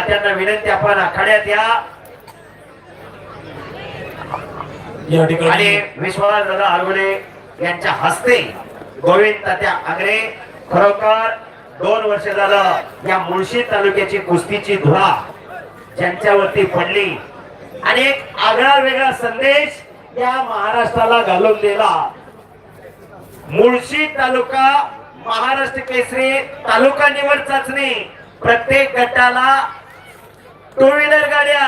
त्यांना विनंती आपण आखाड्यात या. ठिकाणी दादा यांच्या हस्ते गोविंद तात्या आगरे खरोखर दोन वर्ष झालं या मुळशी तालुक्याची कुस्तीची धुरा ज्यांच्यावरती पडली. आणि एक आगळा वेगळा संदेश या महाराष्ट्राला घालून दिला. मुळशी तालुका महाराष्ट्र केसरी तालुका निवड चाचणी प्रत्येक गटाला टू व्हीलर गाड्या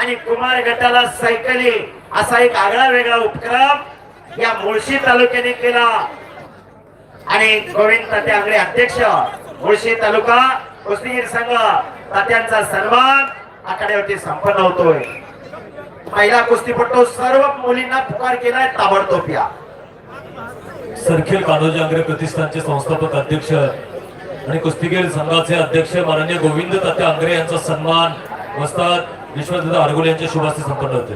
आणि कुमार गटाला सायकली असा एक आगळा वेगळा उपक्रम या मुळशी तालुक्याने केला. आणि गोविंद तात्या आंगडे अध्यक्ष मुळशी तालुका कुस्तीगीर संघ तात्यांचा सन्मान आखाड्यावरती संपन्न होतोय. महिला कुस्तीपटू सर्व मुलींना पुकार केलाय ताबडतोब या. सरखेल कान्होजी आंग्रे प्रतिष्ठानचे संस्थापक अध्यक्ष आणि कुस्तीगीर संघाचे अध्यक्ष माननीय गोविंद तात्या आंग्रे यांचा सन्मान उस्ताद विश्वदादा आरगुले यांच्या शुभास्ते संपन्न होते.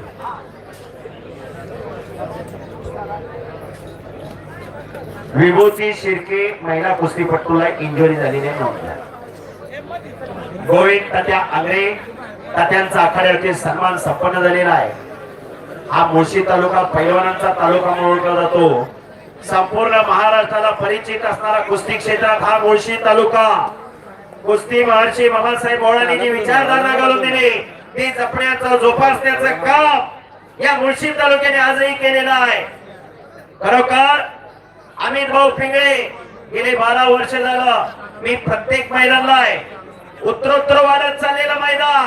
विभूती शिर्के महिला कुस्तीपटूला इंजुरी झालेली नव्हत्या गोविंद तात्या आंग्रे तात्यांचा आखाड्यावरती सन्मान संपन्न झालेला आहे. हा मुळशी तालुका पैलवानांचा तालुका म्हणून ओळखला जातो. संपूर्ण महाराष्ट्राला परिचित असणारा कुस्ती क्षेत्रात हा मुळशी तालुका कुस्ती महर्षी बाबासाहेब बोळांनी जी विचारधारणा घालून दिली ती जपण्याचं जोपासण्याचं काम या मुळशी तालुक्याने आजही केलेलं आहे. खरोखर अमित भाऊ पिंगळे गेले बारा वर्ष झालं. मी प्रत्येक मैदानला आहे. उत्तरोत्तर वाढत चाललेलं मैदान.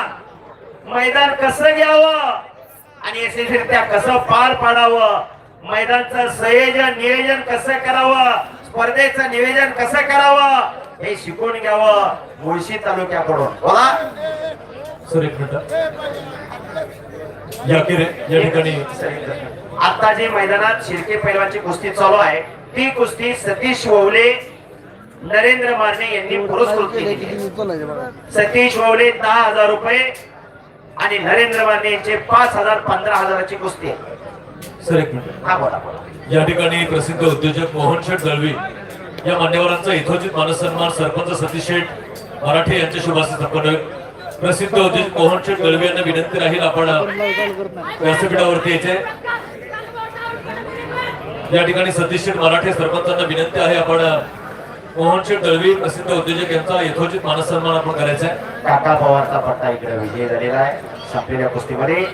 मैदान कसं घ्यावं? आणि यशस्वीरित्या कसं पार पाडावं? मैदानचं संयोजन नियोजन कसं करावं? स्पर्धेचं नियोजन कसं करावं हे शिकून घ्यावं मुळशी तालुक्याकडून. बोला. या ठिकाणी. आता जे मैदानात शिर्के पैलवानची कुस्ती चालू आहे ती कुस्ती सतीश ववले नरेंद्र मारणे यांनी पुरस्कृत केली. सतीश ववले दहा हजार रुपये आणि नरेंद्र मारणे यांचे पाच हजार पंधरा हजाराची कुस्ती आहे. सर एक मिनिट. या ठिकाणी प्रसिद्ध उद्योजक मोहन शेठ दळवी या मान्यवरांचा यथोचित मानसन्मान सरपंच सतीश शेठ मराठे यांच्या शुभास्ते संपन्न. प्रसिद्ध उद्योजक मोहन शेठ दळवी यांना विनंती राहील आपण व्यासपीठावरती यायचे या ठिकाणी सतीश शेठ मराठे सरपंचांना विनंती आहे आपण मोहन शेठ दळवी प्रसिद्ध उद्योजक यांचा यथोचित मानसन्मान आपण करायचा आहे. काका पवारचा पट्टा इकडे विजय झालेला आहे. संपलेल्या कुस्तीमध्ये.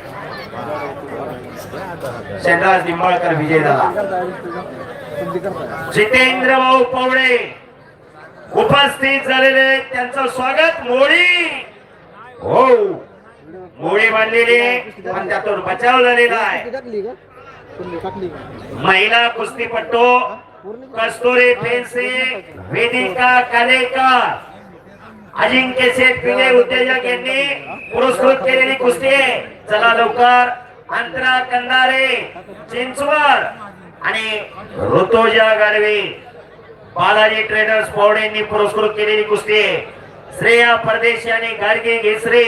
शेंद्राज निंबाळकर विजय झाला. जितेंद्र भाऊ पवडे उपस्थित झालेले त्यांचं स्वागत मोळी हो. मोळी बांधलेली पण त्यातून बचाव झालेला आहे. महिला कुस्तीपट्टू कस्तुरी फेन्सी वेदिका कालेकर अजिंक्य शेठ पिले उद्योजक यांनी पुरस्कृत केलेली कुस्ती आहे. चला लवकर. अंतरा कंदारे चिंचवड आणि ऋतुजा गाडवे. बालाजी ट्रेडर्स पौड यांनी पुरस्कृत केलेली कुस्ती श्रेया परदेशी आणि गाडगे घेसरे.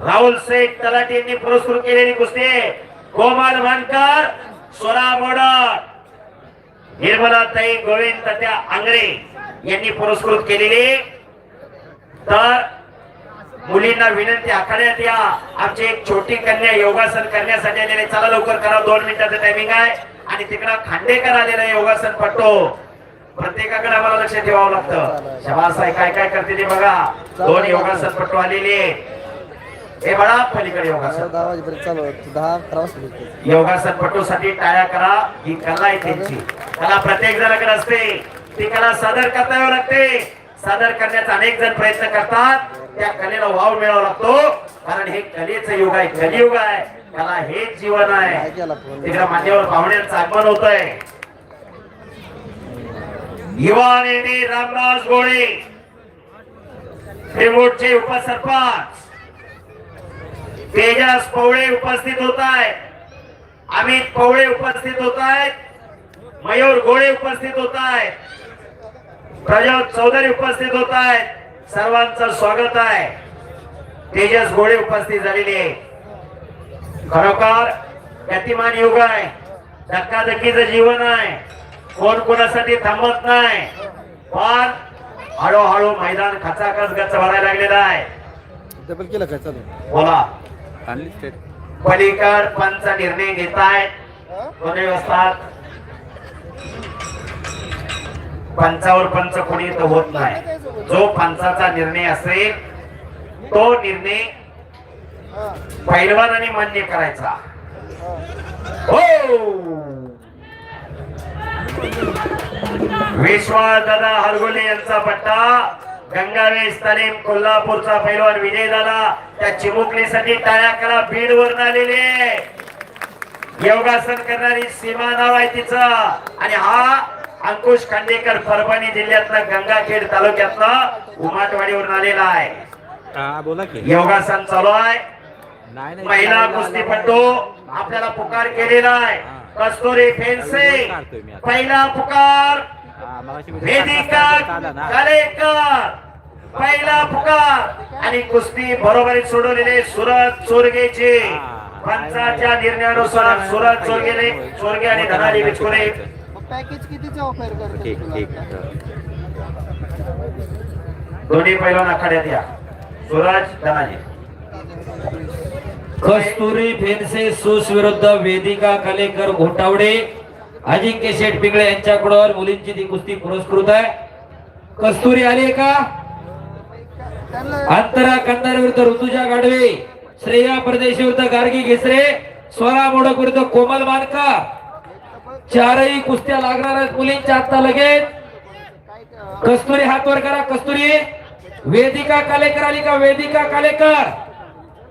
राहुल शेख तलाटी यांनी पुरस्कृत केलेली कुस्ती कोमल मानकर स्वरा मोडक. निर्मला ताई गोविंद तात्या आंगरे यांनी पुरस्कृत केलेली. तर मुलींना विनंती आखाड्यात या आमची एक छोटी कन्या योगासन करण्यासाठी आलेले चला लवकर करा. दोन मिनिटाचं टायमिंग आहे. आणि तिकडं खांडेकर आलेलं योगासन पट्टो. प्रत्येकाकडे आम्हाला लक्ष ठेवावं लागतं. शबास आहे काय काय करते ते बघा. दोन योगासन पट्टू आलेले हे बघा पलीकडे योगासन. योगासन पटूसाठी टाळ्या करा. ही कला आहे त्यांची. कला प्रत्येक जणाकडे असते. ती कला सादर करता यावं लागते. सादर करण्याचा अनेक जण प्रयत्न करतात. त्या कलेला वाव मिळावा लागतो. कारण हे कलेचं युग आहे कलियुग आहे. कला हेच जीवन आहे. तिकडे मान्यवर पाहुण्यांचं आगमन होत आहे युवा नेते रामदास गोळे. शेवटचे उपसरपंच. तेजस पवळे उपस्थित होत आहेत अमित पवळे उपस्थित होत आहेत मयूर गोळे उपस्थित होत आहेत प्रजोत चौधरी उपस्थित होत आहेत सर्वांचं स्वागत आहे. तेजस गोळे उपस्थित झालेले आहे खरोखर गतिमान युग आहे. धक्काधक्कीचं जीवन आहे. कोण कोणासाठी थांबत नाही. पण हळूहळू मैदान खचाखच गच भरायला लागलेलं आहे. डबल केलं काय? चालू. बोला. अनलिस्टेड पलीकड पंच निर्णय घेत आहेत असतात पंचावर पंच कोणी तर होत नाही. जो पंचाचा निर्णय असेल तो निर्णय पैलवानाने मान्य करायचा. हो! विश्वास दादा हरगोले यांचा पट्टा गंगावेश तालीम कोल्हापूरचा पैलवान विजय झाला त्या चिमुकलीसाठी टाळ्या करा बीड वरून आलेले. योगासन करणारी सीमा नाव आहे तिचं. आणि हा अंकुश खांडेकर परभणी जिल्ह्यातला गंगाखेड तालुक्यातला उमाटवाडीवरून आलेला आहे. बोला की. योगासन चालू आहे. महिला कुस्तीपटू आपल्याला पुकार केलेला आहे. कस्तुरी फेन्से पहिला पुकार. वेदिका कलेकर पहिला पुकार. आणि कुस्ती बरोबरीत सोडवलेले सुरत चोरगेचे. पंचाच्या निर्णयानुसार सुरत चोरगेले चोरगे आणि धनाजी बिचकुरे पॅकेज कितीचे ऑफर ठीक ठीक दोन्ही पैलवान आखाड्यात या. सूरज धनाजी. कस्तुरी फेनसे सुस विरुद्ध वेदिका कलेकर घोटावडे अजिंक्य शेठ पिंगळे यांच्याकडून मुलींची ती कुस्ती पुरस्कृत आहे. कस्तुरी आली का? अंतरा कंदार विरुद्ध ऋतुजा गाडवे श्रेया परदेशी विरुद्ध गार्गी घेसरे स्वरा मोडक विरुद्ध कोमल मानका चारही कुस्त्या लागणार आहेत मुलींच्या आता लगेच. कस्तुरी हात वर करा कस्तुरी. वेदिका कालेकर आली का? वेदिका कालेकर.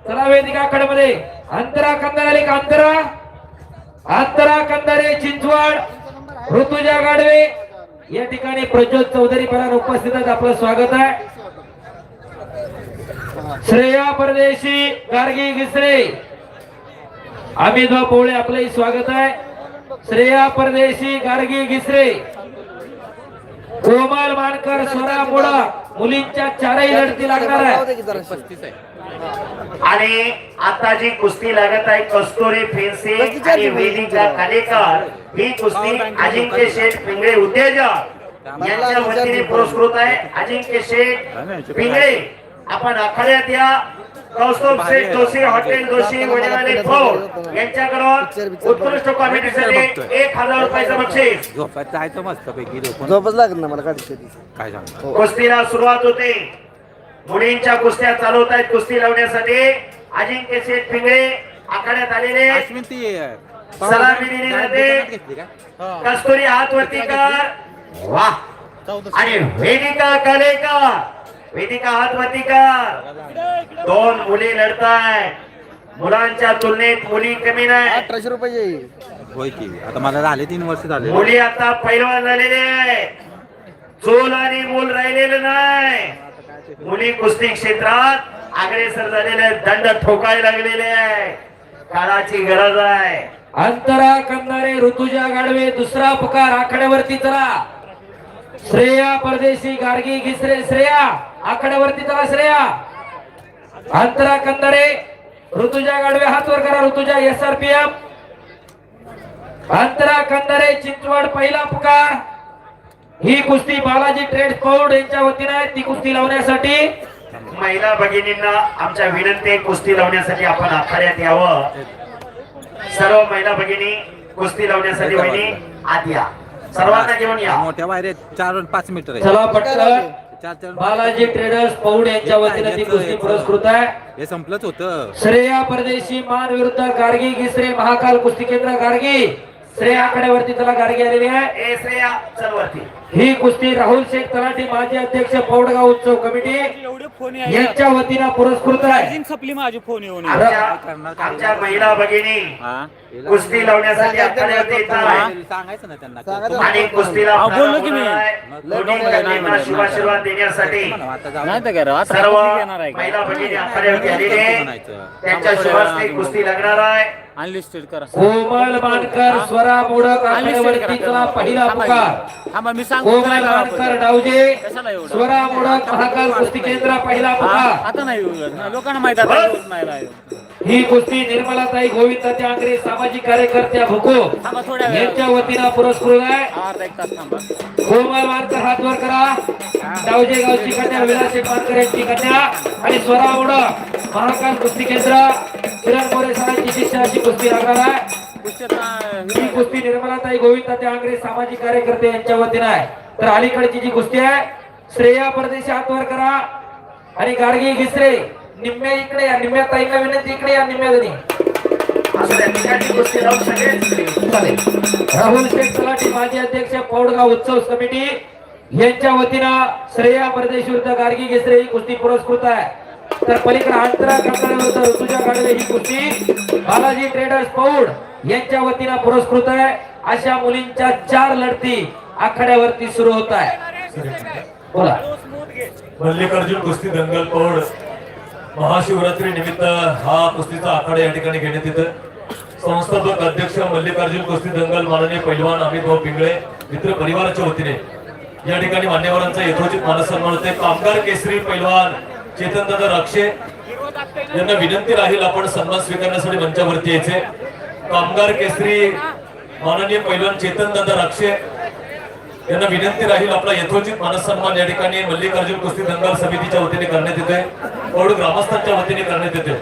चला वेदिका कडमध्ये. अंतरा कंदार आली का? अंतरा. अंतरा कंदारे चिंचवड. ऋतुजा गाडवे. या ठिकाणी प्रज्योत चौधरी परार उपस्थित आहेत. आपलं स्वागत आहे. श्रेया परदेशी गार्गी घिसरे. अमितभाऊ पोळे आपलंही स्वागत आहे. श्रेया परदेशी गार्गी घिसरे कोमल मानकर स्वरा मोडा मुलींच्या चारही लढती लागणार आहे आणि आता जी कुस्ती लागत आहे कस्तुरी फेन्से आणि वेदिका खालेकर ही कुस्ती अजिंक्य शेठ पिंगळे उद्योजक यांच्या वतीने पुरस्कृत आहे. अजिंक्य शेठ पिंगळे. आपण आखाड्यात या कौस्तुभ शेठ जोशी हॉटेल जोशी वडिलांनी फौज यांच्याकडून उत्कृष्ट कॉमेडीसाठी एक हजार रुपयाचं बक्षीस. जायचं मस्त पैकी झोपून. झोपच लागत ना मला शेती काय सांगतो कुस्तीला सुरुवात होते. मुलींच्या कुस्त्या चालवत आहेत कुस्ती लावण्यासाठी. अजिंक्य शेठ पिंगळे आखाड्यात आलेले. सलामी दिली जाते. कस्तुरी हात वरती कर. वा आणि वेदिका कलेकर. वेदिका हात वरती कर. दोन मुली लढताय. मुलांच्या तुलनेत मुली कमी नाही. अठराशे रुपये होय की. आता मला झाले तीन वर्ष झाले. मुली आता पैलवान झालेले आहे. चोल आणि मूल राहिलेलं नाही. मुली कुस्ती क्षेत्रात अग्रेसर झालेले. दंड ठोकायला लागलेले आहे. काळाची गरज आहे. अंतरा कंदारे ऋतुजा गाडवे दुसरा पुकार आखाड्यावरती चला. श्रेया परदेशी गार्गी घिसरे श्रेया. आखाड्यावरती चला श्रेया. अंतरा कंदारे ऋतुजा गाडवे हात वर करा Rutuja S R P F Antara Kandare Chinchwad पहिला पुकार. ही कुस्ती बालाजी ट्रेड पौड यांच्या वतीने आहे. ती कुस्ती लावण्यासाठी. महिला भगिनींना आमच्या विनंती आहे, कुस्ती लावण्यासाठी आपण आखाड्यात यावं. सर्व महिला भगिनी कुस्ती लावण्यासाठी वहिनी आत या. सर्वांना घेऊन या. मोठ्या बाहेर चार पाच मीटर चला पटकन. बालाजी ट्रेडर्स पौड यांच्या वतीने ती कुस्ती पुरस्कृत आहे. हे संपलंच होतं. श्रेया परदेशी मान विरुद्ध गार्गी घिसरे महाकाल कुस्ती केंद्र गार्गी. श्रेया आकड्यावरती त्याला गार्गी आलेली आहे. ए श्रेया चल वरती. ही कुस्ती राहुल शेख तलाठी माजी अध्यक्ष पौडगाव उत्सव कमिटी एवढे फोन यायचे यांच्या वतीनं पुरस्कृत आहे. चार्जिंग संपली माझी फोन येऊन आमच्या महिला भगिनी कुस्ती लावण्यासाठी आखाड्यावरती येतात सांगायचं ना त्यांना. सांगायचं. आणि कुस्तीला हा, बोललो की मी. दोन्ही भगिनींना शुभाशीर्वाद देण्यासाठी म्हणा, आता जाऊ नाही तर काय राव, आता सर्व आहे का? महिला भगिनी म्हणायचं. त्यांच्या शुभास्ते कुस्ती लागणार आहे. अनलिस्टेड करा. कोमल मानकर स्वरा मोडक आकड्यावरती चला पहिला पुकार. थांबा मी सांग डावजे स्वरा मोडक महाकाल कुस्ती केंद्र पहिला पुकार आता नाही येऊ. लोकांना माहीत आता येऊच नाही राहिलं. ही कुस्ती निर्मलाताई गोविंद त्यागरे सामाजिक कार्यकर्त्या भुको यांच्या वतीनं पुरस्कृत आहे. कोमल हात वर करा. डावजे गावची कन्या विलास मानकर यांची कन्या आणि स्वरा मोडक महाकाल कुस्ती केंद्र. किरण मोरे सरांची शिष्याची कुस्ती लागणार आहे. ही कुस्ती निर्मलाताई गोविंद त्यागरे सामाजिक कार्यकर्ते यांच्या वतीनं आहे. तर अलीकडची जी कुस्ती आहे श्रेया परदेशी हात वर करा आणि गाडगे घिसरे निम्म्या इकडे या निम्म्या ताईंना विनंती इकडे या निम्म्या चालेल. राहुल शेठ तलाठी माजी अध्यक्ष पौडगाव उत्सव समिती यांच्या वतीनं श्रेया परदेश विरुद्ध गार्गी घेसरे ही कुस्ती पुरस्कृत आहे. तर पलीकडे अंतरा विरुद्ध ऋतुजा गाडवे ही कुस्ती. बालाजी ट्रेडर्स पौड यांच्या वतीनं पुरस्कृत आहे. अशा मुलींच्या चार लढती आखाड्यावरती सुरू होत आहे. बोला. मल्लिकार्जुन कुस्ती दंगल पौड महाशिवरात्री निमित्त हा कुस्तीचा आखाडा या ठिकाणी घेण्यात येतं संस्थापक अध्यक्ष मल्लिकार्जुन कुस्ती दंगल माननीय पैलवान अमित भाऊ पिंगळे मित्र परिवाराच्या वतीने या ठिकाणी मान्यवरांचा यथोचित मानसन्मान होते कामगार केसरी पैलवान चेतन दादा राक्षे यांना विनंती राहील आपण सन्मान स्वीकारण्यासाठी मंचावरती यायचे कामगार केसरी माननीय पैलवान चेतन दादा राक्षे यांना विनंती राहील आपला यथोचित मानसन्मान या ठिकाणी मल्लिकार्जुन कुस्ती दंगल समितीच्या वतीने करण्यात येते पौड ग्रामस्थांच्या वतीने करण्यात येते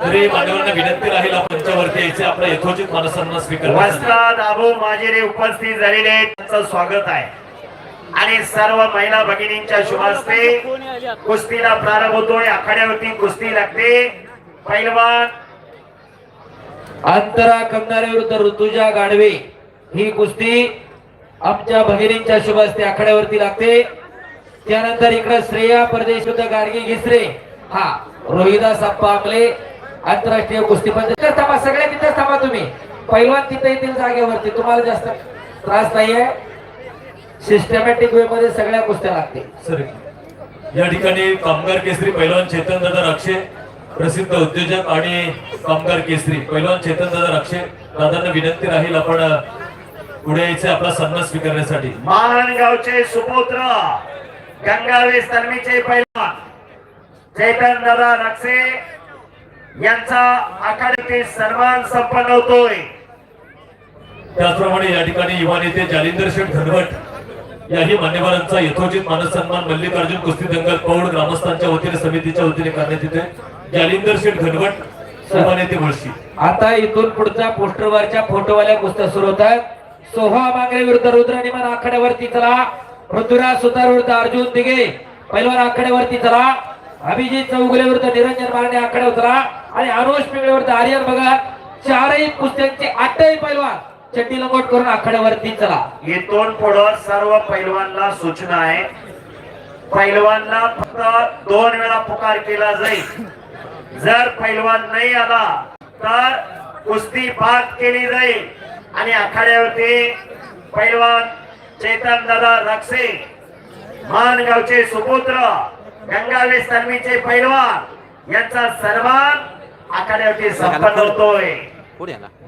तरी मान्यवरांना विनंती राहील आपण यायचे आपला यथोचित मानसन्मान स्वीकार वस्त्रात अबू माजिरे उपस्थित झालेले त्यांचं स्वागत आहे. आणि सर्व महिला भगिनींच्या शुभास्ते कुस्तीला प्रारंभ होतो आखाड्यावरती कुस्ती लागते. पैलवान अंतरा कंगारे विरुद्ध ऋतुजा गाडवे ही कुस्ती आमच्या भगिनींच्या शुभ हस्ते आखाड्यावरती लागते. त्यानंतर इकडे श्रेया परदेश विरुद्ध गाडगे घिसरे. हा रोहिदास अप्पा आपले आंतरराष्ट्रीय कुस्ती पण थांबा सगळ्या तिथेच थांबा तुम्ही. पैलवान तिथे येतील जागेवरती तुम्हाला जास्त त्रास नाहीये. सिस्टमॅटिक वे मध्ये सगळ्या कुस्त्या लागतील. सर या ठिकाणी कामगार केसरी पहिलवान चेतन दादा अक्षय प्रसिद्ध उद्योजक आणि कामगार केसरी पैलवान चेतन दादा राक्षे दादांना विनंती राहील आपण पुढे यायचे आपला सन्मान स्वीकारण्यासाठी. महानगावचे सुपुत्र गंगावे सलमीचे पैलवान चैतन दादा नक्षे यांचा आखाड्यातील सन्मान संपन्न होतोय. त्याचप्रमाणे या ठिकाणी युवा नेते जालिंदर शेठ घनवट याही मान्यवरांचा यथोचित मानसन्मान मल्लिकार्जुन कुस्ती दंगल पौड ग्रामस्थांच्या वतीने समितीच्या वतीने करण्यात येते जालिंदर शेठ घनवट युवा नेते मुळशी आता इथून पुढच्या पोस्टरवरच्या फोटोवाल्या कुस्त्या सुरू होत आहेत. सोहा मांगरे विरुद्ध रुद्रनिमान आखाड्यावरती चला. पृथ्वीराज सुतार विरुद्ध अर्जुन दिगे पैलवान आखाड्यावरती चला. अभिजित चौगुले विरुद्ध निरंजन मारणे आखाड्यावर चला. आणि अनुष पिंगळे विरुद्ध आर्यन भगत चारही कुस्त्यांचे आठही पैलवान चड्डी लंगोट करून आखाड्यावरती चला. इथून पुढं सर्व पैलवानला सूचना आहे. पैलवानला फक्त दोन वेळा पुकार केला जाईल. जर पैलवान नाही आला तर कुस्ती बाद केली जाईल. आणि आखाड्यावरती पैलवान चेतन दादा रक्षे मानगावचे सुपुत्र गंगावे सलमीचे पैलवान यांचा सन्मान आखाड्यावरती संपन्न होतोय.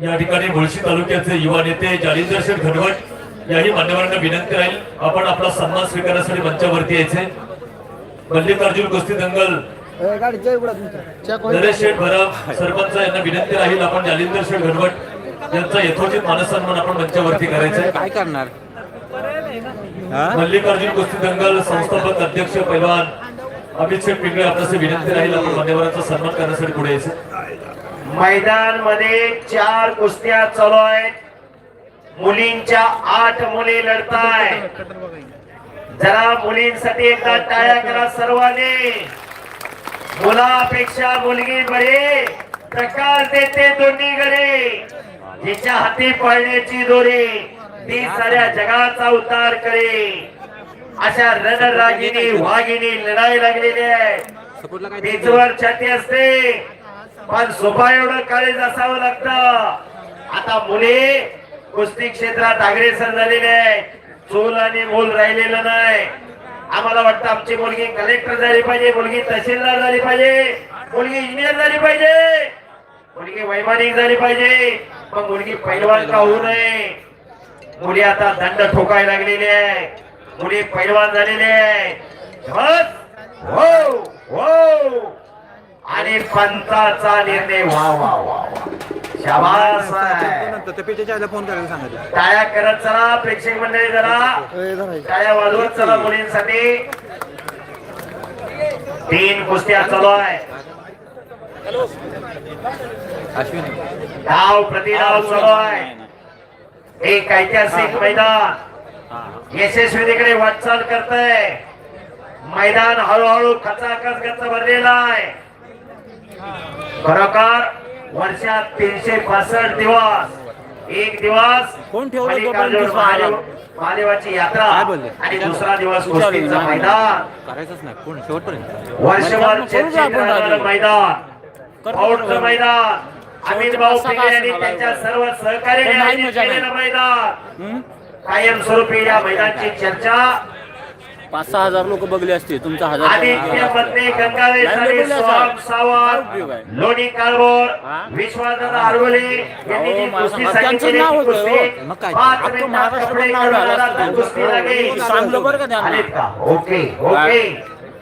या ठिकाणी मुळशी तालुक्याचे युवा नेते जालिंदर शेठ घनवट याही मान्यवरांना विनंती राहील. आपण आपला सन्मान स्वीकारण्यासाठी मंचावरती यायचे. मल्लिकार्जुन कुस्ती दंगल गाडीच्या उघडा तुमच्या चेक होईल. नरेश शेठ भरम सरपंच यांना विनंती राहील आपण जालिंदर शेठ घनवट यांचा यथोचित मानसन्मान आपण मंचावरती करायचा काय करणार? मल्लिकार्जुन कुस्ती दंगल संस्थापक अध्यक्ष पैलवान अमित शेठ पिंगळे विनंती राहील आपण मान्यवरांचा सन्मान करण्यासाठी पुढे यायचं. मैदानमध्ये चार कुस्त्या चालू आहेत मुलींच्या आठ मुली लढताय. जरा मुलींसाठी एकदा टाळ्या करा सर्वांनी. मुलापेक्षा मुलगी बरे. प्रकार देते दोन्ही गरे जिच्या हाती पळण्याची दोरी ती साऱ्या जगाचा उतार करे अशा रणरागिनी वाघिनी लढाई लागलेली आहे. बीचवर छाती असते. पण सोपा एवढं काळेज असावं लागत. आता मुले कुस्ती क्षेत्रात अग्रेसर झालेले आहे चूल आणि मूल राहिलेलं नाही. आम्हाला वाटतं आमची मुलगी कलेक्टर झाली पाहिजे मुलगी तहसीलदार झाली पाहिजे मुलगी इंजिनियर झाली पाहिजे मुलगी वैमानिक झाली पाहिजे. पण मुलगी पैलवान का होऊ नये? मुली आता दंड ठोकायला लागलेली आहे. मुली पैलवान झालेली आहे. हो हो! आणि पंताचा निर्णय वा वा वा. शाबास फोन करायला करत चला प्रेक्षक मंडळी जरा. टाळ्या वाजवत चला मुलींसाठी तीन कुस्त्या चालू आहे धाव प्रतिधाव चालू आहे एक ऐतिहासिक मैदान यशस्वीतेकडे वाटचाल करतय मैदान हळूहळू खचाखच गच्च भरलेला आहे खरोखर वर्षात तीनशे पासष्ट दिवस एक दिवस कोण ठेवलं महादेवाची यात्रा? आणि दुसरा दिवस कुस्तीचं मैदान. करायचंच नाही. कोण? शेवटपर्यंत. वर्षभर मैदान. राहिलो. मैदान. अमित भाऊ पाच सहा पिंगे यांनी त्यांच्या सर्व सहकार्याने आयोजित. केलेलं मैदान? कायमस्वरूपी या मैदानाची चर्चा. पाच सहा हजार लोक बघले असते तुमचा हजार आदित्य पत्नी गंगावे सारे. काय सावंत? लोणी हा? आरवले यांनी जी कुस्ती त्यांचं नाव होतं, कुस्ती हो. मग काय? पाच मिनिटात कपडे. कुस्ती लागेल सांगलं बरं का त्यांना ओके ओके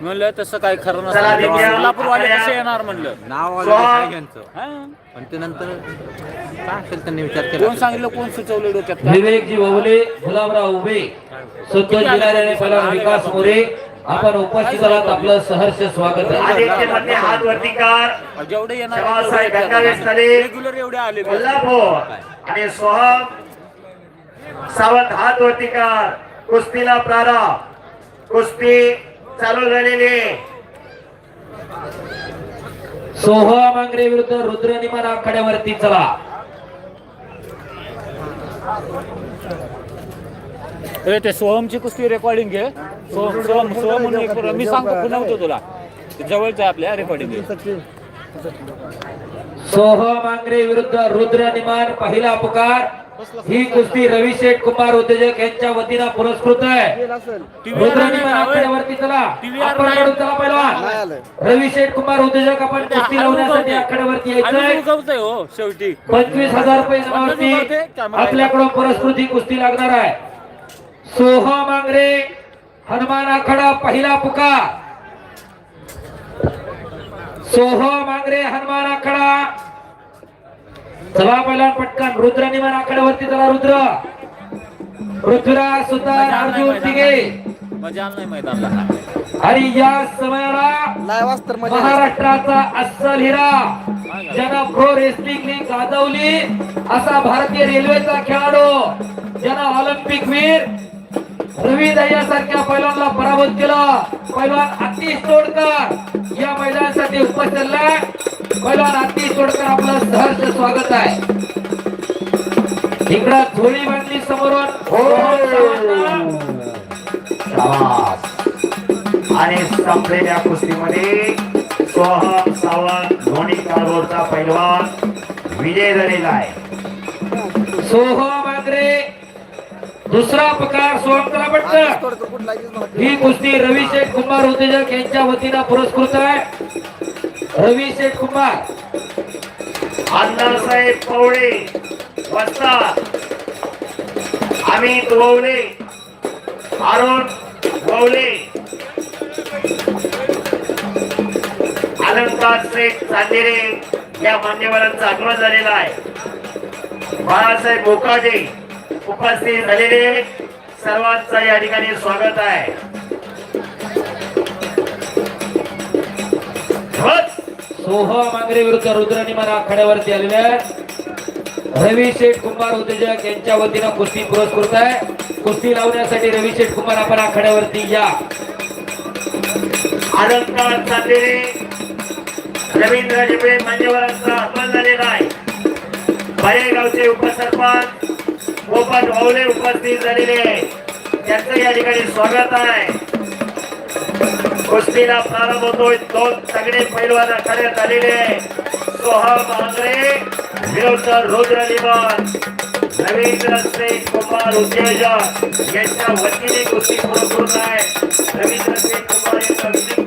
म्हणलं तसं काही खरं नसतं आपल्या- कसे येणार म्हणलं नाव. आलं? पण ते नंतर काय असेल त्यांनी विचार कोण केला सांगितलं? कोण सुचवलं डोक्यात? काय? विवेकजी ववले गुलाबराव उभे संतोष जिल्हाने पहिला विकास मोरे आपण उपस्थित आहात आपलं सहर्ष स्वागत. आहे आदित्य हात वरती कर. जेवढे येणार शबासाहेब. रेग्युलर एवढे आले कोल्हापूर आणि सोहम. सावंत हात वरती कर. कुस्तीला प्रारंभ. कुस्ती चालू झालेली. सोहम मांगरे विरुद्ध रुद्रनिमान आखाड्यावरती चला. अरे ते सोहमची कुस्ती रेकॉर्डिंग घे. सोहम सोहम सोहम म्हणून एक मी सांगतो पुन्हा तुला. ते जवळच आहे आपल्या रेकॉर्डिंग सोहम मांगरे विरुद्ध रुद्रनिमान पहिला पुकार. ही कुस्ती रवी शेठ कुमार उद्योजक यांच्या वतीनं पुरस्कृत आहे. आखाड्यावरती चला. आपण चला नाही. पहिला. आलं. रवी शेठ कुमार उद्योजक आपण कुस्ती लावण्यासाठी आखाड्यावरती उगवतोय हो शेवटी. पंचवीस हजार रुपये आपल्याकडून परस्कृती कुस्ती लागणार आहे. सोह मांगरे हनुमान आखाडा पहिला पुकार. सोह मांगरे हनुमान आखाडा. चला पहिला पटकन. रुद्र निमान आखाड्यावरती चला रुद्र. पृथ्वीराज सुतार अर्जुन तिघे मजा आली नाही मैदानला. आणि या समयाला. महाराष्ट्राचा अस्सल हिरा. ज्यानं प्रो रेसलिंग लीग गाजवली असा भारतीय रेल्वेचा खेळाडू ज्यानं ऑलिम्पिक वीर रवी सारख्या पैलवानला पराभूत केलं. पैलवान आतिश तोडकर या मैदानासाठी उपस्थित. पैलवान आतिश तोडकर आपलं सहर्ष स्वागत आहे. इकडं झोळी बांधली समोरून. शाबास. आणि संपलेल्या कुस्तीमध्ये सोहम सावंत लोणी काळभोरचा पैलवान विजय झालेला आहे. सोह मांगरे दुसरा प्रकार मला. ही कुस्ती रवी शेठ कुमार उद्योजक यांच्या वतीनं पुरस्कृत आहे. रवी शेठ कुमार अण्णासाहेब पवळे वस्ताद अमित ववले अरुण ववले. अलंकार शेठ चांदेरे या मान्यवरांचा आगमन झालेला आहे. बाळासाहेब बोकाटे उपस्थित झालेले सर्वांचं या ठिकाणी स्वागत आहे. सोह मांगरे विरुद्ध रुद्रनिमान आखाड्यावरती आलेले रवी शेठ कुमार उद्योजक यांच्या वतीनं कुस्ती पुरस्कृत आहे. कुस्ती लावण्यासाठी रवी शेठ कुमार आपण आखाड्यावरती या. अलंकार चांदेरे रवींद्र जिबे मान्यवरांचा आगमन झालेला आहे. बरेगावचे उपसरपंच गोपाल भावले उपस्थित झालेले त्यांचं या ठिकाणी स्वागत आहे. कुस्तीला प्रारंभ होतोय. दोन सगळे पैलवान आखाड्यात आलेले आहे. सोहम आंग्रे विरुद्ध रुद्र निवान रवींद्र शेठ कुमार उद्योजक यांच्या वतीने कुस्ती पुरस्कृत आहे. रवींद्र शेठ कुमार यांचा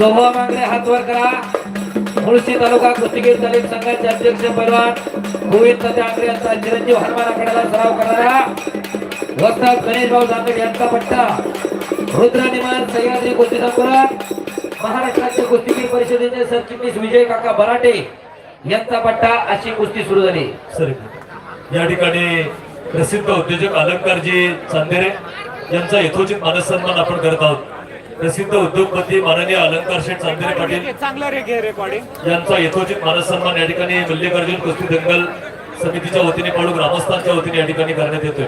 शोभा मांगरे हातवर करा. मुळशी तालुका कुस्तीगीर तालीम संघाचे अध्यक्ष पैलवान गोविंद सत्य आंग्रे यांचा चिरंजीव हनुमान आखाड्याला सराव करणारा वस्ताद गणेश भाऊ जांगड यांचा पट्टा. रुद्र निमान सह्याद्री कुस्ती संकुलन. महाराष्ट्राचे कुस्तीगीर परिषदेचे सरचिटणीस विजय काका बराटे यांचा पट्टा अशी कुस्ती सुरू झाली. सर या ठिकाणी प्रसिद्ध उद्योजक अलंकारजी चांदेरे यांचा यथोचित मानसन्मान आपण करत आहोत. प्रसिद्ध उद्योगपती माननीय अलंकार शेठ चांदेरे पाटील. चांगलं रे घे रेकॉर्डिंग यांचा यथोचित मानसन्मान या ठिकाणी मल्लिकार्जुन कुस्ती दंगल समितीच्या वतीने पडू ग्रामस्थांच्या वतीने या ठिकाणी करण्यात येतोय.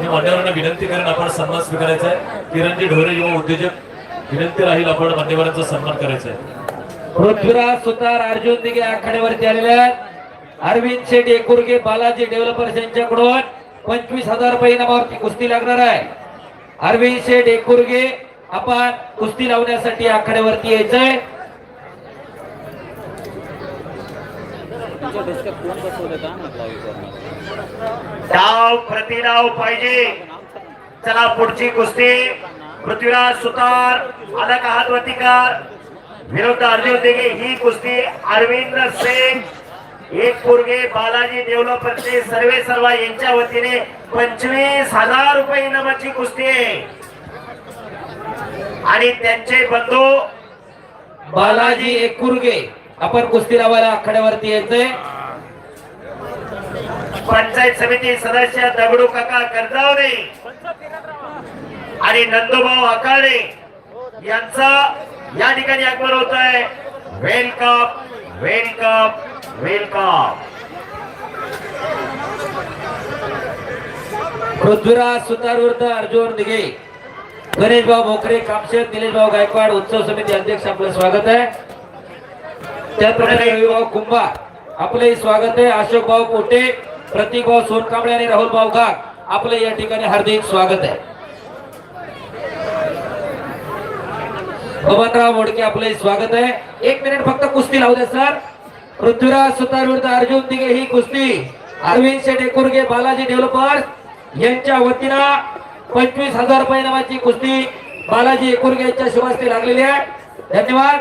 मी मान्यवरांना विनंती करेन आपण सन्मान स्वीकारायचा आहे. किरणजी ढोरे युवा उद्योजक विनंती राहील आपण मान्यवरांचा सन्मान करायचा आहे. पृथ्वीराज सुतार अर्जुन दिघे आखाड्यावरती आलेले आहेत. अरविंद शेठ एकुरगे बालाजी डेव्हलपर्स यांच्याकडून पंचवीस हजार रुपये इनामावरती कुस्ती लागणार आहे. अरविंद शेठ एकुरगे आपण कुस्ती लावण्यासाठी आखाड्यावरती यायचंय डाव प्रतिडाव पाहिजे. चला पुढची कुस्ती. पृथ्वीराज सुतार आला का हात वरती कर? विरुद्ध अर्जुन दिघे ही कुस्ती अरविंद शेख एक पुरगे बालाजी डेव्हलपरचे सर्वे सर्व यांच्या वतीने पंचवीस हजार रुपये इनामाची कुस्ती आहे. आणि त्यांचे बंधू बालाजी एकुर्गे. आपण कुस्ती लावायला आखाड्यावरती यायचंय. पंचायत समिती सदस्य दगडू काका कर्जावणे आणि नंदूभाऊ आकाडे यांचा या ठिकाणी आगमन होत आहे welcome welcome welcome. Prithviraj Sutar Arjun Dighe Ganesh Bhau Bhokare Kamshet Nilesh भाऊ गायकवाड उत्सव समिती अध्यक्ष आपलं स्वागत आहे. त्याचप्रमाणे रविभाऊ कुंभा आपलंही स्वागत आहे. अशोक भाऊ पोटे प्रतीक भाऊ सोनकांबळे आणि राहुल भाऊ गाग आपलं या ठिकाणी हार्दिक स्वागत आहे. बबनराव मोडके आपले स्वागत आहे. एक मिनिट फक्त कुस्ती लावू द्या सर. पृथ्वीराज सुतार विरुद्ध अर्जुन दिघे ही कुस्ती. अरविंद शेठ एकुरगे बालाजी डेव्हलपर्स यांच्या वतीनं पंचवीस हजार रुपये नावाची कुस्ती बालाजी एकुरग्यांच्या शुभास्ती लागलेली आहे. धन्यवाद.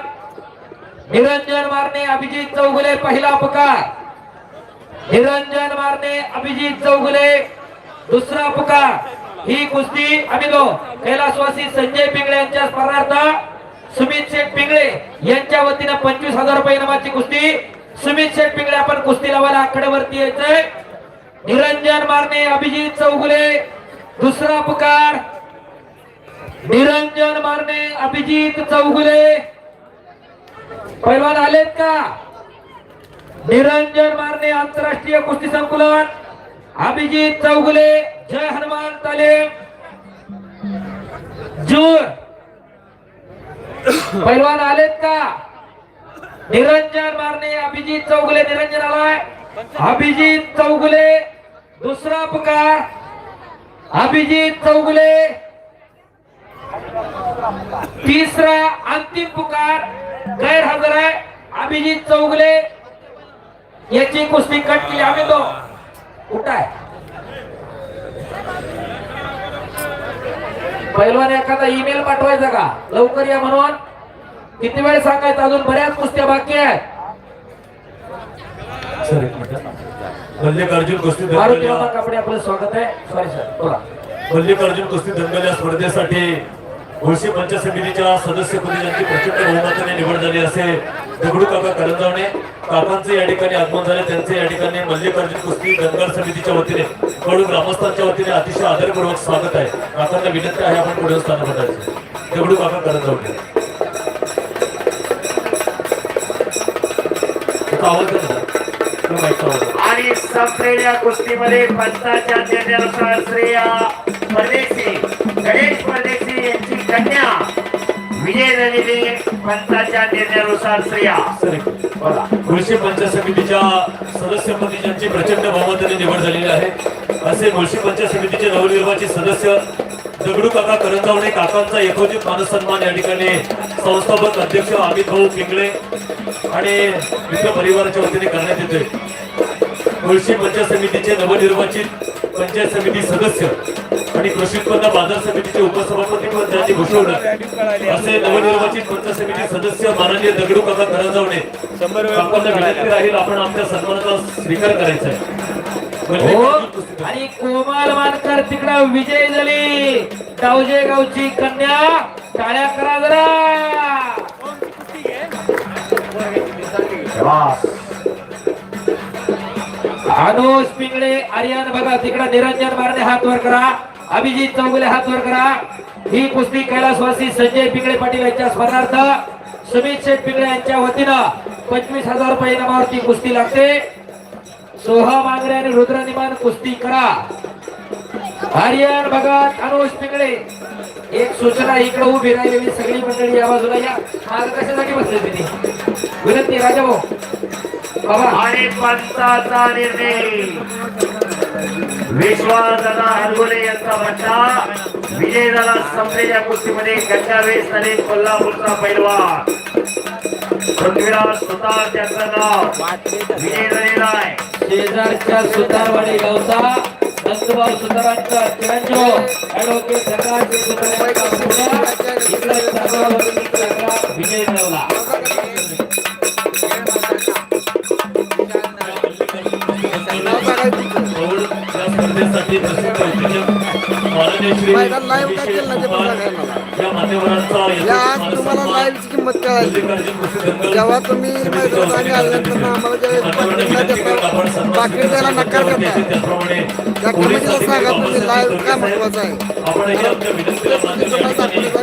निरंजन मारणे अभिजित चौगुले पहिला पुकार. निरंजन मारणे अभिजित चौगुले दुसरा पुकार. ही कुस्ती अमिलो कैलासवासी संजय पिंगळे यांच्या स्मरणार्थ सुमित शेठ पिंगळे यांच्या वतीनं पंचवीस हजार रुपये इनामाची कुस्ती. सुमित शेठ पिंगळे आपण कुस्ती लावायला आकड्यावरती यायचंय. निरंजन मारणे अभिजित चौगुले दुसरा पुकार निरंजन मारणे अभिजित चौगुले. पैलवान आलेत का? निरंजन मारणे आंतरराष्ट्रीय कुस्ती संकुलन अभिजित चौगुले जय हनुमान तालीम. जून पैलवान आलेत का? निरंजन मारणे अभिजित चौगुले निरंजन आलाय अभिजित चौगुले दुसरा पुकार अभिजित चौगुले. तिसरा अंतिम पुकार गैरहजर आहे. अभिजित चौगुले. याची कुस्ती कट केली. आम्ही तो उठाय. पहिलवान एखादा ईमेल पाठवायचा का? लवकर या म्हणून. किती वेळ सांगायचं? अजून बऱ्याच कुस्त्या बाकी आहेत. मल्लिकार्जुन कुस्ती दंगल मारुती या मामा कापडे आपलं स्वागत आहे. सॉरी सर बोला. मल्लिकार्जुन कुस्ती दंगल या स्पर्धेसाठी मुळशी पंचायत समितीच्या सदस्यपदी ज्यांची प्रचंड बहुमताने निवड झाली असे दगडू काका करंजावणे. काकांचे या ठिकाणी आगमन झाले त्यांचे या ठिकाणी मल्लिकार्जुन कुस्ती दंगल समितीच्या वतीने कडू ग्रामस्थांच्या वतीने अतिशय आदरपूर्वक स्वागत आहे. काकांना विनंती आहे आपण पुढे स्थान बनायचे दगडू काका करंजावणे. आवाज येतो? आणि संपलेल्या कुस्तीमध्ये पंचाच्या देण्यानुसार श्रेया परदेशी. गणेश परदेशी यांची कन्या. विजय झालेली पंचाच्या निर्णयानुसार श्रेया. सर एक मुळशी पंचायत समितीच्या सदस्यपदी ज्यांची प्रचंड बहुमताने निवड झालेली आहे असे मुळशी पंचायत समितीचे नवनिर्वाचित सदस्य दगडू काका करंजावणे काकांचा यथोचित मानसन्मान या ठिकाणी संस्थापक अध्यक्ष अमित भाऊ पिंगळे आणि मित्र परिवाराच्या वतीने करण्यात येतोय. मुळशी पंचायत समितीचे नवनिर्वाचित पंचायत समिती सदस्य आणि कृषी उत्पन्न बाजार समितीचे उपसभापती पद ज्यांनी भूषवलं. असे नवनिर्वाचित पंचायत समिती सदस्य माननीय दगडू काका काकांना विनंती राहील आपण आमच्या सन्मानाचा स्वीकार करायचा आहे. म्हणजे हो. आणि कोमाल मानकर तिकडं विजय झाली. डावजे गावची कन्या टाळ्या करा जरा. शाबास. अनुज पिंगळे आर्यन बघा तिकडं निरंजन मारणे हात वर करा. अभिजित चौगुले हात वर करा. ही कुस्ती कैलासवासी संजय पिंगळे पाटील यांच्या स्मरणार्थ. सुमित शेठ पिंगळे यांच्या वतीनं पंचवीस हजार रुपये इनामावरती कुस्ती लागते. सोहा मांगरे आणि रुद्रनिमान कुस्ती करा. आर्यन भगत अनुज पिंगळे. एक सूचना इकडे उभी राहिलेली सगळी मंडळी या बाजूला या. मार्ग कशासाठी बसले तुम्ही. विनंती राजा भाऊ. आणि पंचाचा निर्णय. विश्वासदादा हरगोले यांचा बच्चा. विजय झाला संपलेल्या कुस्तीमध्ये गंगावेश आणि कोल्हापूरचा पैलवान. पृथ्वीराज स्वतः त्याचं नाव. विजय झालेला आहे शेजारच्या सुतारवाडी गावचा नंदभाऊ सुतारांचा चिरंजीव ऍडव्होकेट प्रकाश विजय मिळवला पण कुमार सांगा मला. या मान्यवरांचा आज तुम्हाला लाईव्हची किंमत कळाली जेव्हा तुम्ही मैदानात आल्यानंतर ना आम्हाला ज्यावेळेस द्यायला नकार करता त्या कमिटीला सांगा तुम्ही लाईव्ह काय महत्वाचं आहे.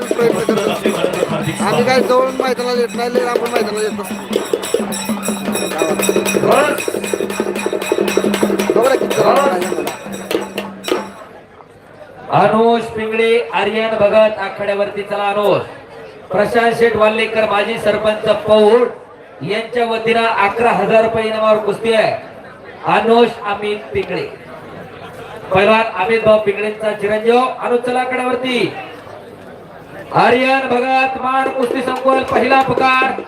प्रयत्न करत आम्ही काय जवळ मैदानाला येत नाही आपण मैदानाला येत असतो. अनुज पिंगळे आर्यन भगत आखाड्यावरती चला अनुज. प्रशांत शेठ वाल्लेकर माजी सरपंच पौड यांच्या वतीनं अकरा हजार रुपये इनामावर कुस्ती आहे. अनुज अमित पिंगळे. पहिलवान अमित भाऊ पिंगळेंचा चिरंजीव. अनुज चला आखाड्यावरती. आर्यन भगत मान कुस्ती संकुल पहिला पुकार.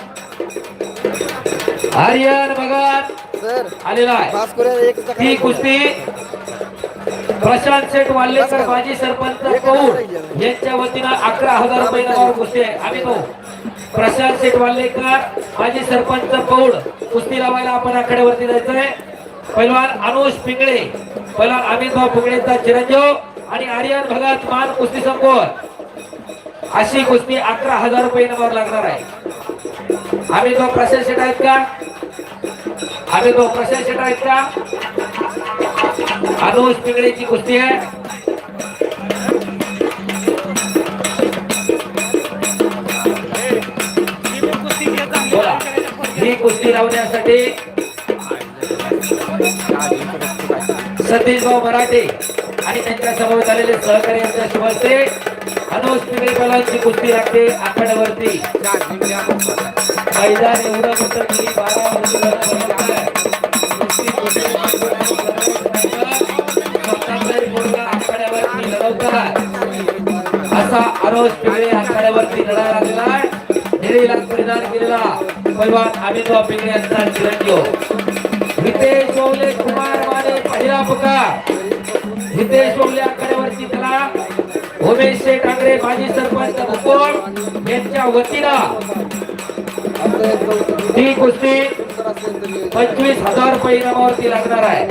आर्यन भगत सर आलेला आहे. ती कुस्ती प्रशांत शेठ वाल्लेकर माजी सरपंच कौर यांच्या वतीनं अकरा हजार रुपये इनामावर कुस्ती आहे. आम्ही तो. प्रशांत शेठ वाल्लेकर माजी सरपंच पौड कुस्ती लावायला आपण आखाड्यावरती जायचंय. पहिलवान अनुष पिंगळे पहिलवान अमितभाव पिंगळेचा चिरंजीव आणि आर्यन भगत मान कुस्ती संकोर अशी कुस्ती अकरा हजार रुपये इनामावर लागणार आहे. अमितभाव प्रशांत शेठ आहेत का? अमितभाव प्रशांत शेठ आहेत का? अनुज पिंगळेची कुस्ती आहे. ही कुस्ती लावण्यासाठी सतीश भाऊ मराठे आणि त्यांच्यासमोर झालेले सहकारी यांच्या शुभ हस्ते अनुज पिंगळे कुस्ती लागते आखाड्यावरती. मैदान एवढं मोठं की बारा असा आरोप पिंगळे आखाड्यावरती लढा लागलेला निळीला परिधान केलेला पैलवान अमितभाऊ पिंगळे यांचा चिरंजीव. हितेश ओवले कुमार माने पहिला पुकार. हितेश ओवले आखाड्यावरची कला उमेश शेठ आंग्रे माजी सरपंच मुकोड यांच्या वतीनं असं ही कुस्ती पंचवीस हजार रुपये इनामावरती लागणार आहे.